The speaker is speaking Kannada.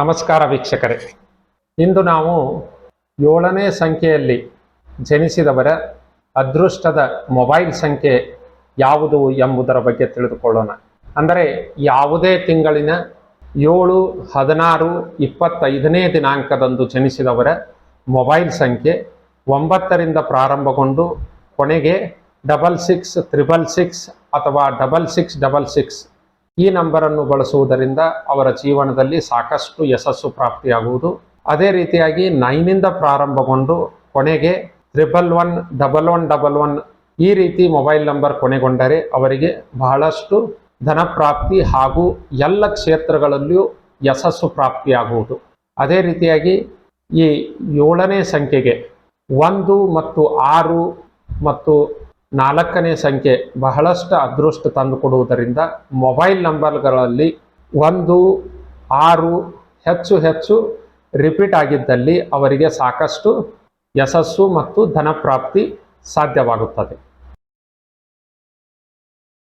ನಮಸ್ಕಾರ ವೀಕ್ಷಕರೇ. ಇಂದು ನಾವು ಏಳನೇ ಸಂಖ್ಯೆಯಲ್ಲಿ ಜನಿಸಿದವರ ಅದೃಷ್ಟದ ಮೊಬೈಲ್ ಸಂಖ್ಯೆ ಯಾವುದು ಎಂಬುದರ ಬಗ್ಗೆ ತಿಳಿದುಕೊಳ್ಳೋಣ. ಅಂದರೆ ಯಾವುದೇ ತಿಂಗಳಿನ ಏಳು, ಹದಿನಾರು, ಇಪ್ಪತ್ತೈದನೇ ದಿನಾಂಕದಂದು ಜನಿಸಿದವರ ಮೊಬೈಲ್ ಸಂಖ್ಯೆ ಒಂಬತ್ತರಿಂದ ಪ್ರಾರಂಭಗೊಂಡು ಕೊನೆಗೆ ಡಬಲ್ ಸಿಕ್ಸ್, ತ್ರಿಬಲ್ ಸಿಕ್ಸ್ ಅಥವಾ ಡಬಲ್ ಸಿಕ್ಸ್ ಡಬಲ್ ಸಿಕ್ಸ್ ಈ ನಂಬರನ್ನು ಬಳಸುವುದರಿಂದ ಅವರ ಜೀವನದಲ್ಲಿ ಸಾಕಷ್ಟು ಯಶಸ್ಸು ಪ್ರಾಪ್ತಿಯಾಗುವುದು. ಅದೇ ರೀತಿಯಾಗಿ ನೈನಿಂದ ಪ್ರಾರಂಭಗೊಂಡು ಕೊನೆಗೆ triple one, double one double one ಈ ರೀತಿ ಮೊಬೈಲ್ ನಂಬರ್ ಕೊನೆಗೊಂಡರೆ ಅವರಿಗೆ ಬಹಳಷ್ಟು ಧನಪ್ರಾಪ್ತಿ ಹಾಗೂ ಎಲ್ಲ ಕ್ಷೇತ್ರಗಳಲ್ಲಿಯೂ ಯಶಸ್ಸು ಪ್ರಾಪ್ತಿಯಾಗುವುದು. ಅದೇ ರೀತಿಯಾಗಿ ಈ ಏಳನೇ ಸಂಖ್ಯೆಗೆ ಒಂದು ಮತ್ತು ಆರು ಮತ್ತು ನಾಲ್ಕನೇ ಸಂಖ್ಯೆ ಬಹಳಷ್ಟು ಅದೃಷ್ಟ ತಂದುಕೊಡುವುದರಿಂದ ಮೊಬೈಲ್ ನಂಬರ್ಗಳಲ್ಲಿ ಒಂದು, ಆರು, ಹೆಚ್ಚು ಹೆಚ್ಚು ರಿಪೀಟ್ ಆಗಿದ್ದಲ್ಲಿ ಅವರಿಗೆ ಸಾಕಷ್ಟು ಯಶಸ್ಸು ಮತ್ತು ಧನ ಪ್ರಾಪ್ತಿ ಸಾಧ್ಯವಾಗುತ್ತದೆ.